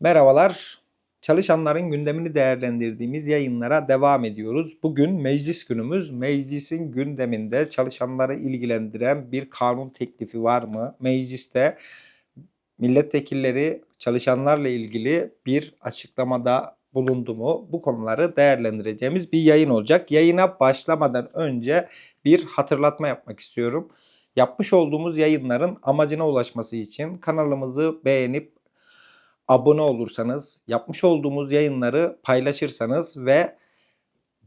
Merhabalar. Çalışanların gündemini değerlendirdiğimiz yayınlara devam ediyoruz. Bugün meclis günümüz. Meclisin gündeminde çalışanları ilgilendiren bir kanun teklifi var mı? Mecliste milletvekilleri çalışanlarla ilgili bir açıklamada bulundu mu? Bu konuları değerlendireceğimiz bir yayın olacak. Yayına başlamadan önce bir hatırlatma yapmak istiyorum. Yapmış olduğumuz yayınların amacına ulaşması için kanalımızı beğenip abone olursanız, yapmış olduğumuz yayınları paylaşırsanız ve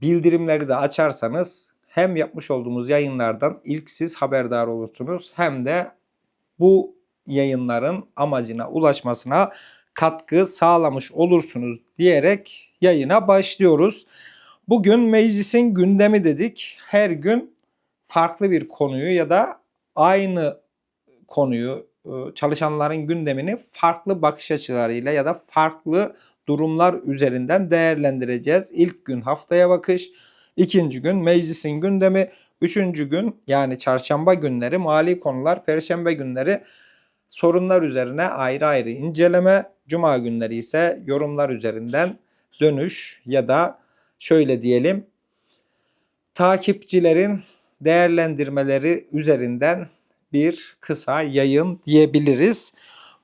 bildirimleri de açarsanız hem yapmış olduğumuz yayınlardan ilk siz haberdar olursunuz hem de bu yayınların amacına ulaşmasına katkı sağlamış olursunuz diyerek yayına başlıyoruz. Bugün meclisin gündemi dedik. Her gün farklı bir konuyu ya da aynı konuyu çalışanların gündemini farklı bakış açılarıyla ya da farklı durumlar üzerinden değerlendireceğiz. İlk gün haftaya bakış, ikinci gün meclisin gündemi, üçüncü gün yani çarşamba günleri mali konular, perşembe günleri sorunlar üzerine ayrı ayrı inceleme, cuma günleri ise yorumlar üzerinden dönüş ya da şöyle diyelim takipçilerin değerlendirmeleri üzerinden bir kısa yayın diyebiliriz.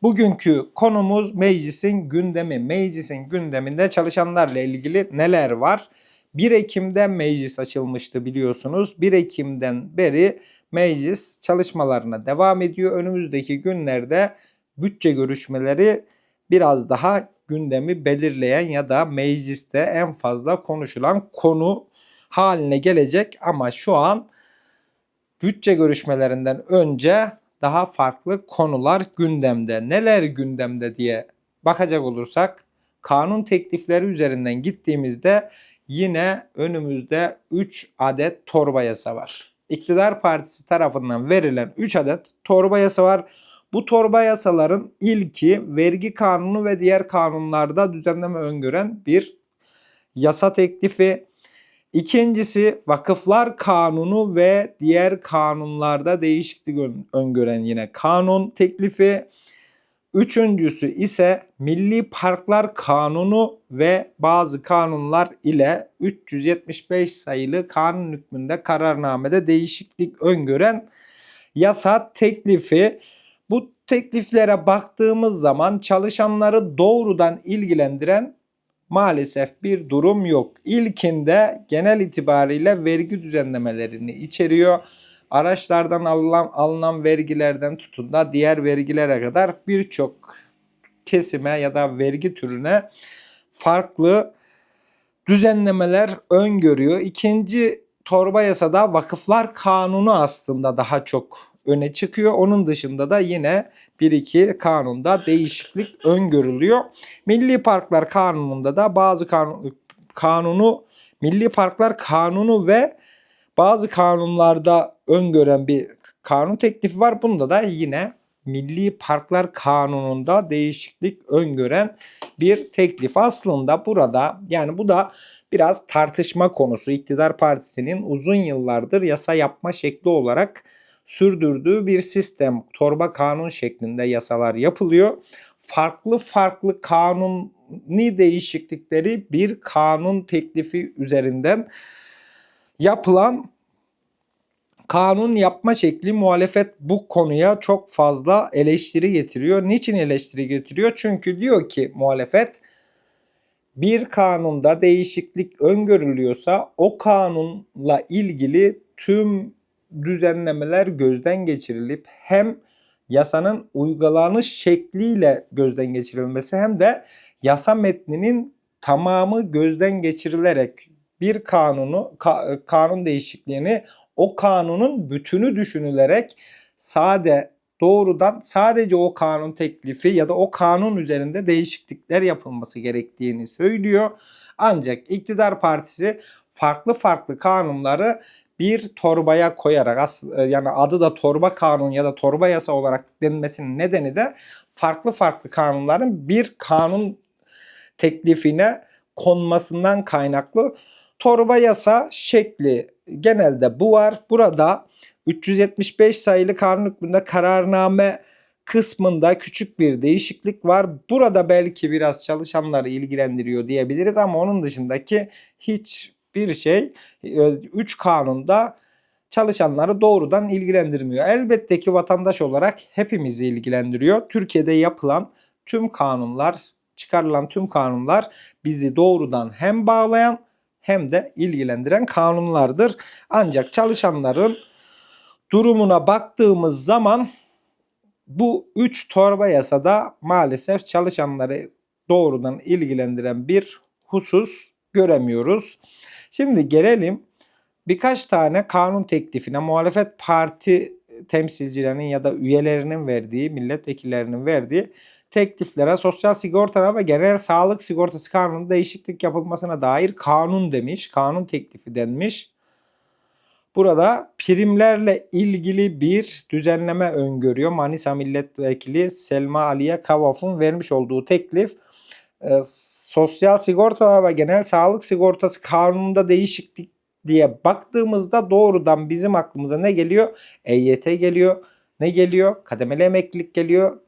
Bugünkü konumuz meclisin gündemi. Meclisin gündeminde çalışanlarla ilgili neler var? 1 Ekim'de meclis açılmıştı biliyorsunuz. 1 Ekim'den beri meclis çalışmalarına devam ediyor. Önümüzdeki günlerde bütçe görüşmeleri biraz daha gündemi belirleyen ya da mecliste en fazla konuşulan konu haline gelecek ama şu an bütçe görüşmelerinden önce daha farklı konular gündemde. Neler gündemde diye bakacak olursak kanun teklifleri üzerinden gittiğimizde yine önümüzde 3 adet torba yasa var. İktidar Partisi tarafından verilen 3 adet torba yasa var. Bu torba yasaların ilki vergi kanunu ve diğer kanunlarda düzenleme öngören bir yasa teklifi. İkincisi vakıflar kanunu ve diğer kanunlarda değişiklik öngören yine kanun teklifi. Üçüncüsü ise Milli Parklar Kanunu ve bazı kanunlar ile 375 sayılı kanun hükmünde kararnamede değişiklik öngören yasa teklifi. Bu tekliflere baktığımız zaman çalışanları doğrudan ilgilendiren maalesef bir durum yok. İlkinde genel itibariyle vergi düzenlemelerini içeriyor. Araçlardan alınan, alınan vergilerden tutun da diğer vergilere kadar birçok kesime ya da vergi türüne farklı düzenlemeler öngörüyor. İkinci torba yasada vakıflar kanunu aslında daha çok öne çıkıyor. Onun dışında da yine bir iki kanunda değişiklik öngörülüyor. Milli Parklar Kanunu'nda da bazı kanun, kanunu Milli Parklar Kanunu ve bazı kanunlarda öngören bir kanun teklifi var. Bunda da yine Milli Parklar Kanunu'nda değişiklik öngören bir teklif. Aslında burada yani bu da biraz tartışma konusu. İktidar Partisi'nin uzun yıllardır yasa yapma şekli olarak sürdürdüğü bir sistem. Torba kanun şeklinde yasalar yapılıyor. Farklı farklı kanuni değişiklikleri bir kanun teklifi üzerinden yapılan kanun yapma şekli muhalefet bu konuya çok fazla eleştiri getiriyor. Niçin eleştiri getiriyor? Çünkü diyor ki muhalefet bir kanunda değişiklik öngörülüyorsa o kanunla ilgili tüm düzenlemeler gözden geçirilip hem yasanın uygulanış şekliyle gözden geçirilmesi hem de yasa metninin tamamı gözden geçirilerek bir kanunu ka, kanun değişikliğini o kanunun bütünü düşünülerek sade doğrudan sadece o kanun teklifi ya da o kanun üzerinde değişiklikler yapılması gerektiğini söylüyor. Ancak iktidar partisi farklı farklı kanunları bir torbaya koyarak e, yani adı da torba kanun ya da torba yasa olarak denilmesinin nedeni de farklı farklı kanunların bir kanun teklifine konmasından kaynaklı. Torba yasa şekli genelde bu var. Burada 375 sayılı kanun hükmünde kararname kısmında küçük bir değişiklik var. Burada belki biraz çalışanları ilgilendiriyor diyebiliriz ama onun dışındaki hiçbir şey 3 kanunda çalışanları doğrudan ilgilendirmiyor. Elbette ki vatandaş olarak hepimizi ilgilendiriyor. Türkiye'de yapılan tüm kanunlar, çıkarılan tüm kanunlar bizi doğrudan hem bağlayan hem de ilgilendiren kanunlardır. Ancak çalışanların durumuna baktığımız zaman bu 3 torba yasada maalesef çalışanları doğrudan ilgilendiren bir husus göremiyoruz. Şimdi gelelim birkaç tane kanun teklifine muhalefet parti temsilcilerinin ya da üyelerinin verdiği, milletvekillerinin verdiği tekliflere sosyal sigortalara ve genel sağlık sigortası kanunu değişiklik yapılmasına dair kanun demiş. Kanun teklifi denmiş. Burada primlerle ilgili bir düzenleme öngörüyor. Manisa Milletvekili Selma Aliye Kavaf'ın vermiş olduğu teklif e, sosyal sigortalar ve genel sağlık sigortası kanununda değişiklik diye baktığımızda doğrudan bizim aklımıza ne geliyor? EYT geliyor. Ne geliyor? Kademeli emeklilik geliyor.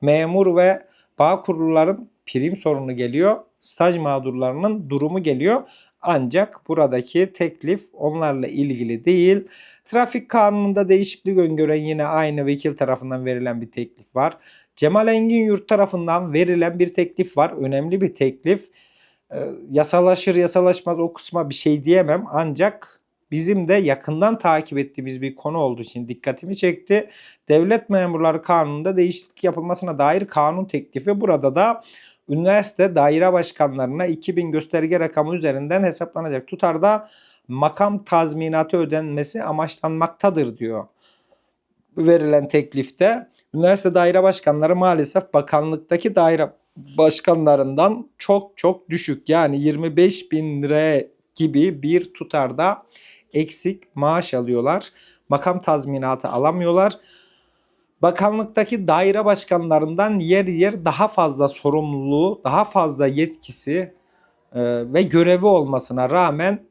Memur ve bağ kurulların prim sorunu geliyor. Staj mağdurlarının durumu geliyor. Ancak buradaki teklif onlarla ilgili değil. Trafik kanununda değişiklik öngören yine aynı vekil tarafından verilen bir teklif var. Cemal Engin Yurt tarafından verilen bir teklif var. Önemli bir teklif. Ee, yasalaşır yasalaşmaz o kısma bir şey diyemem. Ancak bizim de yakından takip ettiğimiz bir konu olduğu için dikkatimi çekti. Devlet Memurları Kanunu'nda değişiklik yapılmasına dair kanun teklifi burada da üniversite daire başkanlarına 2000 gösterge rakamı üzerinden hesaplanacak tutarda makam tazminatı ödenmesi amaçlanmaktadır diyor verilen teklifte. Üniversite daire başkanları maalesef bakanlıktaki daire başkanlarından çok çok düşük. Yani 25 bin lira gibi bir tutarda eksik maaş alıyorlar. Makam tazminatı alamıyorlar. Bakanlıktaki daire başkanlarından yer yer daha fazla sorumluluğu, daha fazla yetkisi e, ve görevi olmasına rağmen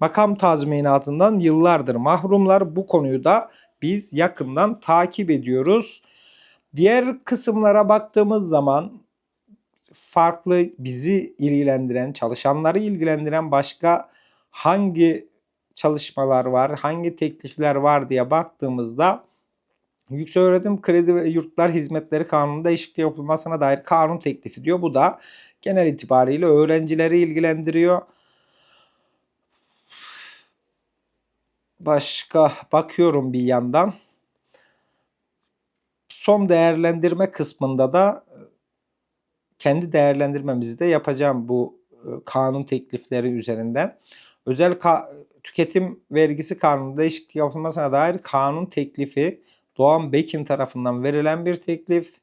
makam tazminatından yıllardır mahrumlar. Bu konuyu da biz yakından takip ediyoruz. Diğer kısımlara baktığımız zaman farklı bizi ilgilendiren, çalışanları ilgilendiren başka hangi çalışmalar var, hangi teklifler var diye baktığımızda Yükseköğretim Kredi ve Yurtlar Hizmetleri Kanunu'nda değişiklik yapılmasına dair kanun teklifi diyor. Bu da genel itibariyle öğrencileri ilgilendiriyor. Başka bakıyorum bir yandan. Son değerlendirme kısmında da kendi değerlendirmemizi de yapacağım bu e, kanun teklifleri üzerinden. Özel ka- tüketim vergisi kanununda değişiklik yapılmasına dair kanun teklifi Doğan Bekin tarafından verilen bir teklif.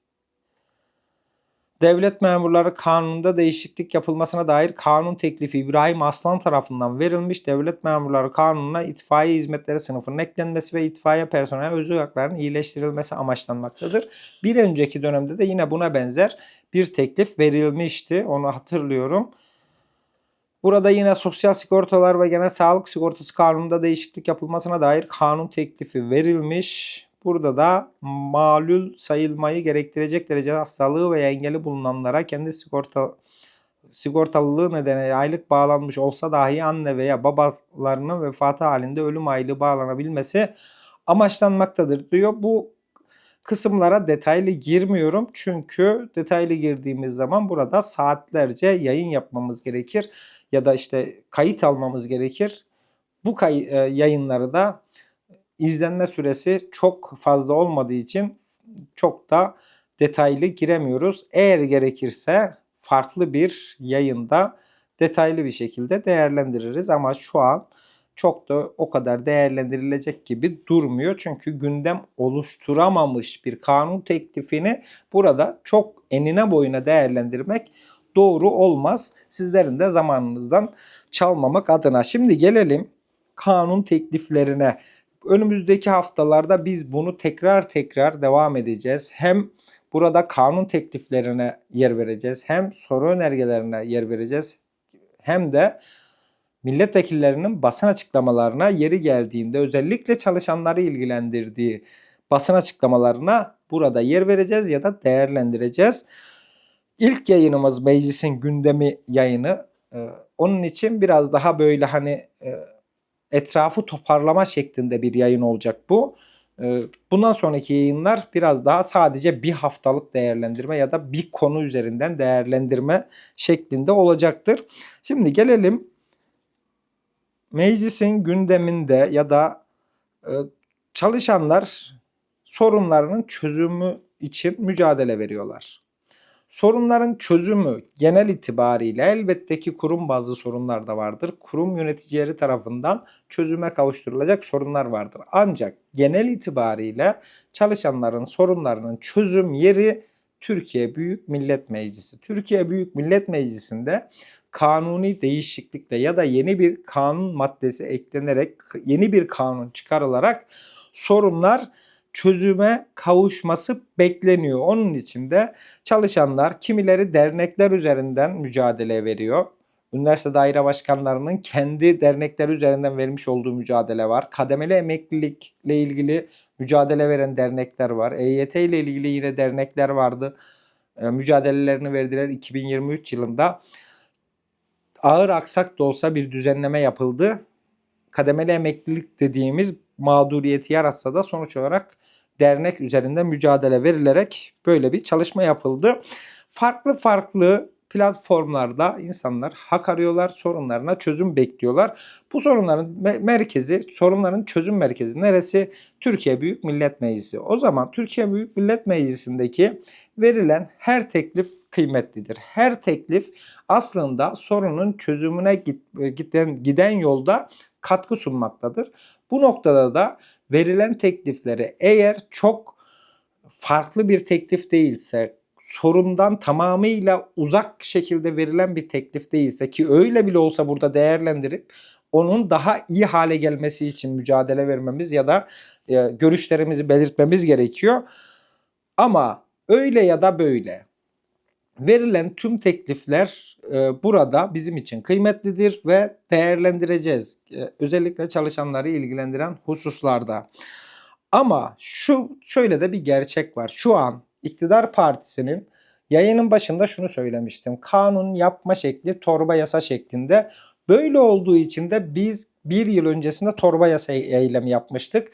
Devlet Memurları Kanunu'nda değişiklik yapılmasına dair kanun teklifi İbrahim Aslan tarafından verilmiş. Devlet Memurları Kanunu'na itfaiye hizmetleri sınıfının eklenmesi ve itfaiye personel özel haklarının iyileştirilmesi amaçlanmaktadır. Bir önceki dönemde de yine buna benzer bir teklif verilmişti. Onu hatırlıyorum. Burada yine sosyal sigortalar ve genel sağlık sigortası kanununda değişiklik yapılmasına dair kanun teklifi verilmiş. Burada da malul sayılmayı gerektirecek derece hastalığı ve engeli bulunanlara kendi sigorta sigortalılığı nedeniyle aylık bağlanmış olsa dahi anne veya babalarının vefatı halinde ölüm aylığı bağlanabilmesi amaçlanmaktadır diyor. Bu kısımlara detaylı girmiyorum çünkü detaylı girdiğimiz zaman burada saatlerce yayın yapmamız gerekir ya da işte kayıt almamız gerekir. Bu kay- e, yayınları da izlenme süresi çok fazla olmadığı için çok da detaylı giremiyoruz. Eğer gerekirse farklı bir yayında detaylı bir şekilde değerlendiririz ama şu an çok da o kadar değerlendirilecek gibi durmuyor. Çünkü gündem oluşturamamış bir kanun teklifini burada çok enine boyuna değerlendirmek doğru olmaz. Sizlerin de zamanınızdan çalmamak adına. Şimdi gelelim kanun tekliflerine. Önümüzdeki haftalarda biz bunu tekrar tekrar devam edeceğiz. Hem burada kanun tekliflerine yer vereceğiz, hem soru önergelerine yer vereceğiz, hem de milletvekillerinin basın açıklamalarına yeri geldiğinde özellikle çalışanları ilgilendirdiği basın açıklamalarına burada yer vereceğiz ya da değerlendireceğiz. İlk yayınımız meclisin gündemi yayını. Ee, onun için biraz daha böyle hani e, etrafı toparlama şeklinde bir yayın olacak bu. Ee, Bundan sonraki yayınlar biraz daha sadece bir haftalık değerlendirme ya da bir konu üzerinden değerlendirme şeklinde olacaktır. Şimdi gelelim meclisin gündeminde ya da e, çalışanlar sorunlarının çözümü için mücadele veriyorlar. Sorunların çözümü genel itibariyle elbette ki kurum bazlı sorunlar da vardır. Kurum yöneticileri tarafından çözüme kavuşturulacak sorunlar vardır. Ancak genel itibariyle çalışanların sorunlarının çözüm yeri Türkiye Büyük Millet Meclisi. Türkiye Büyük Millet Meclisi'nde kanuni değişiklikle ya da yeni bir kanun maddesi eklenerek yeni bir kanun çıkarılarak sorunlar çözüme kavuşması bekleniyor. Onun için de çalışanlar kimileri dernekler üzerinden mücadele veriyor. Üniversite daire başkanlarının kendi dernekler üzerinden vermiş olduğu mücadele var. Kademeli emeklilikle ilgili mücadele veren dernekler var. EYT ile ilgili yine dernekler vardı. E, mücadelelerini verdiler 2023 yılında. Ağır aksak da olsa bir düzenleme yapıldı. Kademeli emeklilik dediğimiz mağduriyeti yaratsa da sonuç olarak dernek üzerinde mücadele verilerek böyle bir çalışma yapıldı. Farklı farklı platformlarda insanlar hak arıyorlar, sorunlarına çözüm bekliyorlar. Bu sorunların me- merkezi, sorunların çözüm merkezi neresi? Türkiye Büyük Millet Meclisi. O zaman Türkiye Büyük Millet Meclisi'ndeki verilen her teklif kıymetlidir. Her teklif aslında sorunun çözümüne giden, giden yolda katkı sunmaktadır. Bu noktada da verilen teklifleri eğer çok farklı bir teklif değilse, sorundan tamamıyla uzak şekilde verilen bir teklif değilse ki öyle bile olsa burada değerlendirip onun daha iyi hale gelmesi için mücadele vermemiz ya da e, görüşlerimizi belirtmemiz gerekiyor. Ama öyle ya da böyle verilen tüm teklifler e, burada bizim için kıymetlidir ve değerlendireceğiz. E, özellikle çalışanları ilgilendiren hususlarda. Ama şu şöyle de bir gerçek var. Şu an iktidar partisinin yayının başında şunu söylemiştim. Kanun yapma şekli torba yasa şeklinde. Böyle olduğu için de biz bir yıl öncesinde torba yasa eylemi yapmıştık.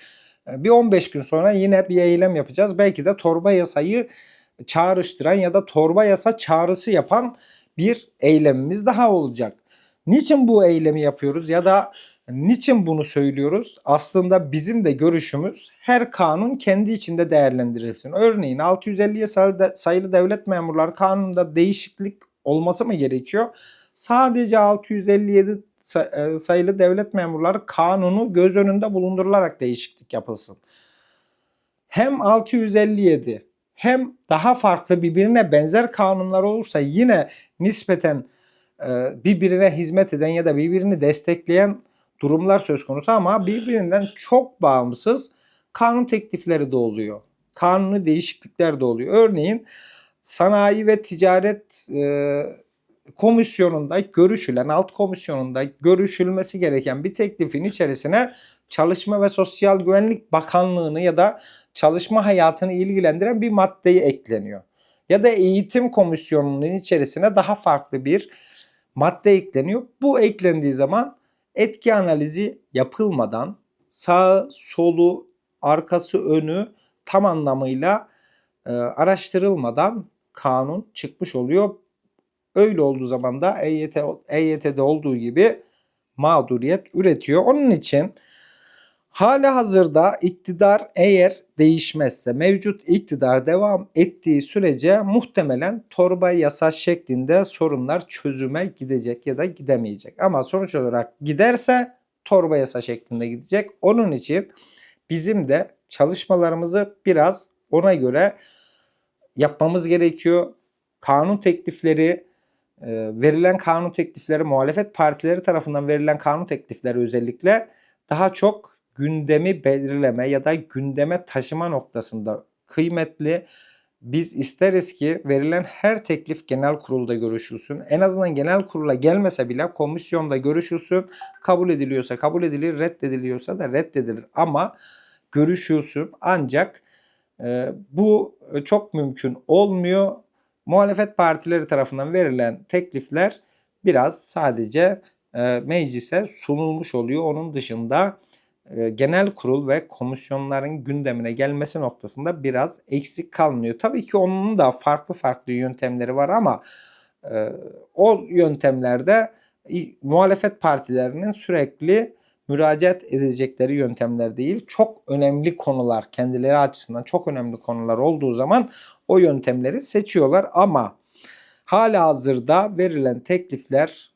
E, Bir 15 gün sonra yine bir eylem yapacağız. Belki de torba yasayı çağrıştıran ya da torba yasa çağrısı yapan bir eylemimiz daha olacak. Niçin bu eylemi yapıyoruz ya da niçin bunu söylüyoruz? Aslında bizim de görüşümüz her kanun kendi içinde değerlendirilsin. Örneğin 650'ye sayılı devlet memurları kanununda değişiklik olması mı gerekiyor? Sadece 657 sa- e, sayılı devlet memurları kanunu göz önünde bulundurularak değişiklik yapılsın. Hem 657 hem daha farklı birbirine benzer kanunlar olursa yine nispeten e, birbirine hizmet eden ya da birbirini destekleyen durumlar söz konusu ama birbirinden çok bağımsız kanun teklifleri de oluyor. Kanuni değişiklikler de oluyor. Örneğin Sanayi ve Ticaret e, Komisyonu'nda görüşülen, alt komisyonunda görüşülmesi gereken bir teklifin içerisine Çalışma ve Sosyal Güvenlik Bakanlığı'nı ya da çalışma hayatını ilgilendiren bir maddeyi ekleniyor. Ya da eğitim komisyonunun içerisine daha farklı bir madde ekleniyor. Bu eklendiği zaman etki analizi yapılmadan sağı, solu, arkası, önü tam anlamıyla e, araştırılmadan kanun çıkmış oluyor. Öyle olduğu zaman da EYT, EYT'de olduğu gibi mağduriyet üretiyor. Onun için Hala hazırda iktidar eğer değişmezse mevcut iktidar devam ettiği sürece muhtemelen torba yasa şeklinde sorunlar çözüme gidecek ya da gidemeyecek. Ama sonuç olarak giderse torba yasa şeklinde gidecek. Onun için bizim de çalışmalarımızı biraz ona göre yapmamız gerekiyor. Kanun teklifleri e, verilen kanun teklifleri muhalefet partileri tarafından verilen kanun teklifleri özellikle daha çok gündemi belirleme ya da gündeme taşıma noktasında kıymetli. Biz isteriz ki verilen her teklif genel kurulda görüşülsün. En azından genel kurula gelmese bile komisyonda görüşülsün. Kabul ediliyorsa kabul edilir, reddediliyorsa da reddedilir. Ama görüşülsün. Ancak Ee, bu e, çok mümkün olmuyor. Muhalefet partileri tarafından verilen teklifler biraz sadece e, meclise sunulmuş oluyor. Onun dışında e, genel kurul ve komisyonların gündemine gelmesi noktasında biraz eksik kalmıyor. Tabii ki onun da farklı farklı yöntemleri var ama o yöntemlerde muhalefet partilerinin sürekli müracaat edecekleri yöntemler değil. Çok önemli konular kendileri açısından çok önemli konular olduğu zaman o yöntemleri seçiyorlar ama hala hazırda verilen teklifler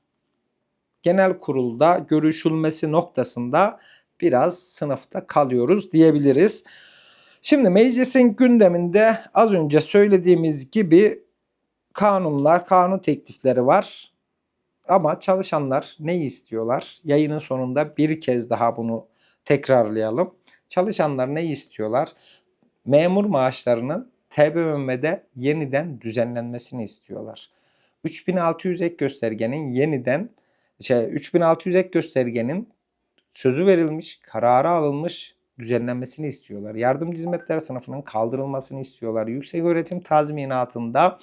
genel kurulda görüşülmesi noktasında biraz sınıfta kalıyoruz diyebiliriz. Şimdi meclisin gündeminde az önce söylediğimiz gibi kanunlar, kanun teklifleri var. Ama çalışanlar neyi istiyorlar? Yayının sonunda bir kez daha bunu tekrarlayalım. Çalışanlar neyi istiyorlar? Memur maaşlarının TBMM'de yeniden düzenlenmesini istiyorlar. 3600 ek göstergenin yeniden şey 3600 ek göstergenin sözü verilmiş, kararı alınmış düzenlenmesini istiyorlar. Yardımcı hizmetler sınıfının kaldırılmasını istiyorlar. Yüksek öğretim tazminatında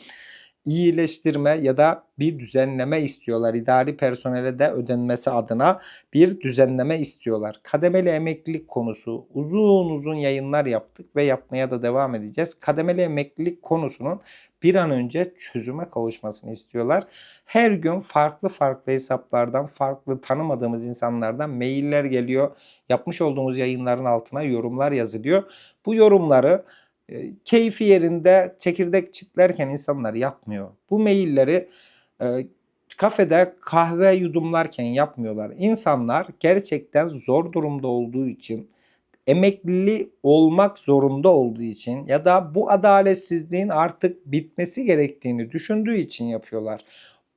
iyileştirme ya da bir düzenleme istiyorlar. İdari personele de ödenmesi adına bir düzenleme istiyorlar. Kademeli emeklilik konusu uzun uzun yayınlar yaptık ve yapmaya da devam edeceğiz. Kademeli emeklilik konusunun bir an önce çözüme kavuşmasını istiyorlar. Her gün farklı farklı hesaplardan, farklı tanımadığımız insanlardan mailler geliyor. Yapmış olduğumuz yayınların altına yorumlar yazılıyor. Bu yorumları e, keyfi yerinde çekirdek çitlerken insanlar yapmıyor. Bu mailleri e, kafede kahve yudumlarken yapmıyorlar. İnsanlar gerçekten zor durumda olduğu için emekli olmak zorunda olduğu için ya da bu adaletsizliğin artık bitmesi gerektiğini düşündüğü için yapıyorlar.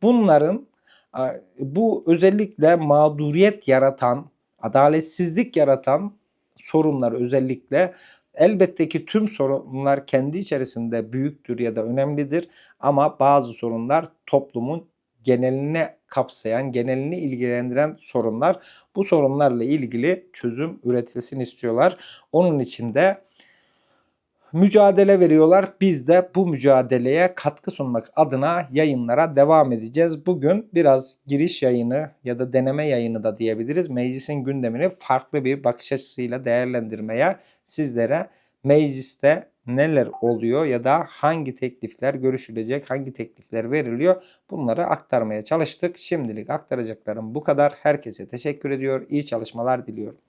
Bunların bu özellikle mağduriyet yaratan, adaletsizlik yaratan sorunlar özellikle elbette ki tüm sorunlar kendi içerisinde büyüktür ya da önemlidir ama bazı sorunlar toplumun geneline kapsayan, genelini ilgilendiren sorunlar. Bu sorunlarla ilgili çözüm üretilsin istiyorlar. Onun için de mücadele veriyorlar. Biz de bu mücadeleye katkı sunmak adına yayınlara devam edeceğiz. Bugün biraz giriş yayını ya da deneme yayını da diyebiliriz. Meclisin gündemini farklı bir bakış açısıyla değerlendirmeye sizlere mecliste neler oluyor ya da hangi teklifler görüşülecek, hangi teklifler veriliyor bunları aktarmaya çalıştık. Şimdilik aktaracaklarım bu kadar. Herkese teşekkür ediyor. İyi çalışmalar diliyorum.